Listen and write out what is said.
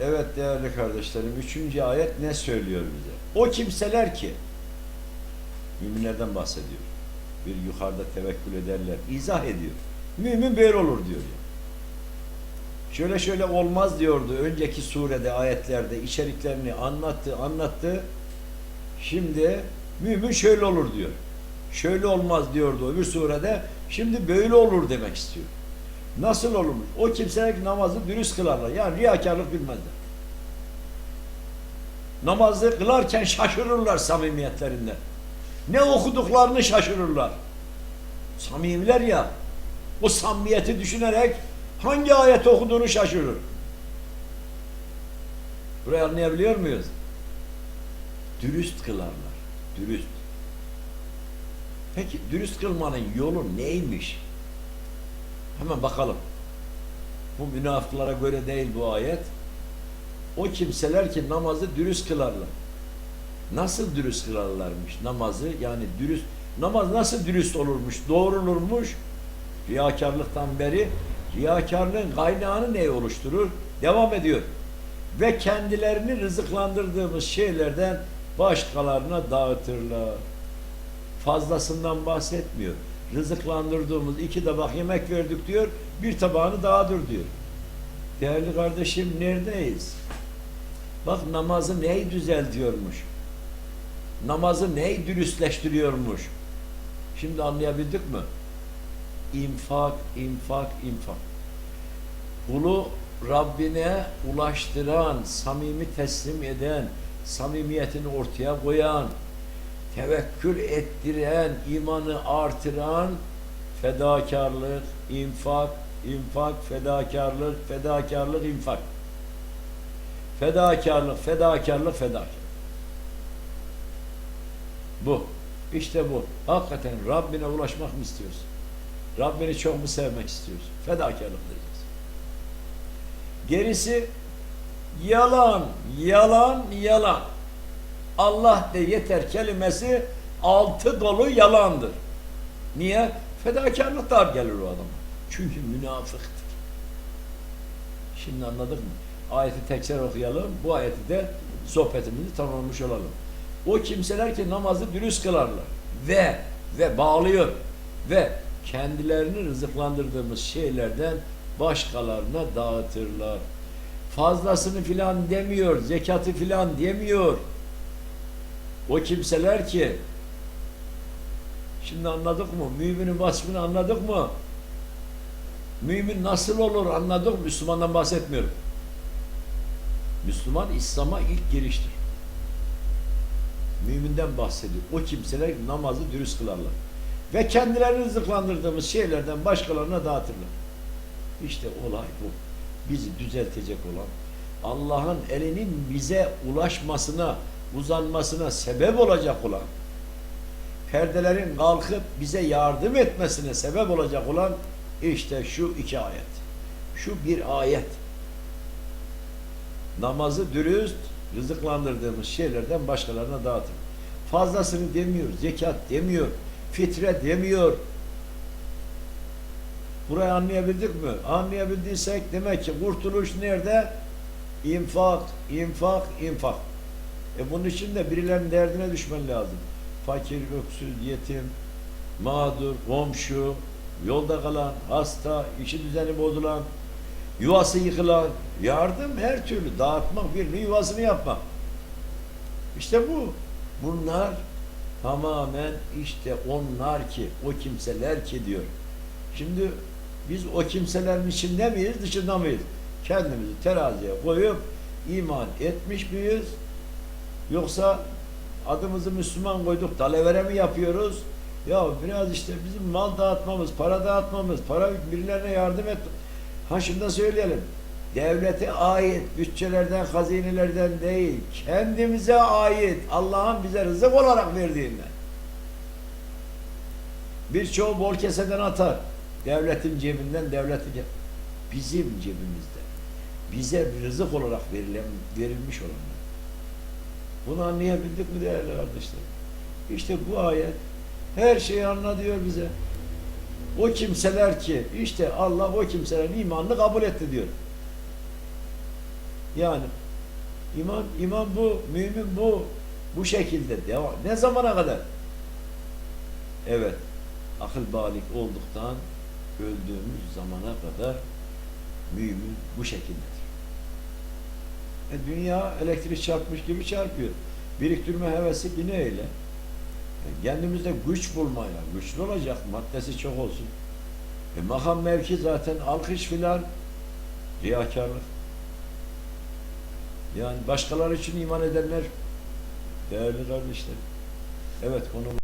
Evet değerli kardeşlerim, üçüncü ayet ne söylüyor bize? O kimseler ki, müminlerden bahsediyor. Bir yukarıda tevekkül ederler, izah ediyor. Mümin böyle olur diyor ya. Şöyle şöyle olmaz diyordu önceki surede, ayetlerde içeriklerini anlattı, anlattı. Şimdi mümin şöyle olur diyor. Şöyle olmaz diyordu öbür surede. Şimdi böyle olur demek istiyor. Nasıl olurmuş? O kimseler ki namazı dürüst kılarlar. Yani riyakarlık bilmezler. Namazı kılarken şaşırırlar samimiyetlerinden. Ne okuduklarını şaşırırlar. Samimiler ya. O samimiyeti düşünerek hangi ayet okuduğunu şaşırır. Burayı anlayabiliyor muyuz? Dürüst kılarlar. Dürüst. Peki dürüst kılmanın yolu neymiş? Hemen bakalım. Bu münafıklara göre değil bu ayet. O kimseler ki namazı dürüst kılarlar. Nasıl dürüst kılarlarmış namazı? Yani dürüst namaz nasıl dürüst olurmuş? Doğrulurmuş. Riyakarlıktan beri riyakarlığın kaynağını ne oluşturur? Devam ediyor. Ve kendilerini rızıklandırdığımız şeylerden başkalarına dağıtırlar. Fazlasından bahsetmiyor. Rızıklandırdığımız iki tabak yemek verdik diyor, bir tabağını dağıdır diyor. Değerli kardeşim neredeyiz? Bak namazı neyi düzeltiyormuş? Namazı neyi dürüstleştiriyormuş? Şimdi anlayabildik mi? İnfak, infak, infak. Kulu Rabbine ulaştıran, samimi teslim eden, samimiyetini ortaya koyan, tevekkül ettiren, imanı artıran fedakarlık, infak, infak, fedakarlık, fedakarlık, infak. Fedakarlık, fedakarlık, fedakarlık. Bu. İşte bu. Hakikaten Rabbine ulaşmak mı istiyorsun? Rabbini çok mu sevmek istiyorsun? Fedakarlık diyeceğiz. Gerisi yalan, yalan, yalan. Allah de yeter kelimesi altı dolu yalandır. Niye? Fedakarlık dar gelir o adama. Çünkü münafıktır. Şimdi anladık mı? Ayeti tekrar okuyalım. Bu ayeti de sohbetimizi tamamlamış olalım. O kimseler ki namazı dürüst kılarlar ve ve bağlıyor ve kendilerini rızıklandırdığımız şeylerden başkalarına dağıtırlar. Fazlasını filan demiyor, zekatı filan demiyor. O kimseler ki şimdi anladık mı? Müminin vasfını anladık mı? Mümin nasıl olur anladık? Müslümandan bahsetmiyorum. Müslüman İslam'a ilk giriştir. Müminden bahsediyor. O kimseler namazı dürüst kılarlar. Ve kendilerini rızıklandırdığımız şeylerden başkalarına dağıtırlar. İşte olay bu. Bizi düzeltecek olan Allah'ın elinin bize ulaşmasına, uzanmasına sebep olacak olan perdelerin kalkıp bize yardım etmesine sebep olacak olan işte şu iki ayet. Şu bir ayet. Namazı dürüst, rızıklandırdığımız şeylerden başkalarına dağıtır. Fazlasını demiyor, zekat demiyor, fitre demiyor. Burayı anlayabildik mi? Anlayabildiysek demek ki kurtuluş nerede? İnfak, infak, infak. E bunun için de birilerinin derdine düşmen lazım. Fakir, öksüz, yetim, mağdur, komşu, yolda kalan, hasta, işi düzeni bozulan, yuvası yıkılan, yardım her türlü dağıtmak, birinin yuvasını yapmak. İşte bu. Bunlar tamamen işte onlar ki, o kimseler ki diyor. Şimdi biz o kimselerin içinde miyiz, dışında mıyız? Kendimizi teraziye koyup iman etmiş miyiz? Yoksa adımızı Müslüman koyduk, dalavere mi yapıyoruz? Ya biraz işte bizim mal dağıtmamız, para dağıtmamız, para birilerine yardım et. Ha şunu da söyleyelim. Devlete ait bütçelerden, hazinelerden değil, kendimize ait Allah'ın bize rızık olarak verdiğinden. Birçoğu bol keseden atar. Devletin cebinden, devleti bizim cebimizde. Bize rızık olarak verilen, verilmiş olanlar. Bunu anlayabildik mi değerli kardeşler? İşte bu ayet her şeyi anlatıyor bize. O kimseler ki işte Allah o kimselerin imanını kabul etti diyor. Yani iman iman bu, mümin bu. Bu şekilde devam. Ne zamana kadar? Evet. Akıl balik olduktan öldüğümüz zamana kadar mümin bu şekildedir. E, dünya elektrik çarpmış gibi çarpıyor. Biriktirme hevesi yine öyle. E, kendimizde güç bulmaya, güçlü olacak, maddesi çok olsun. E, makam mevki zaten alkış filan, riyakarlık. Yani başkaları için iman edenler, değerli kardeşler. Evet konumuz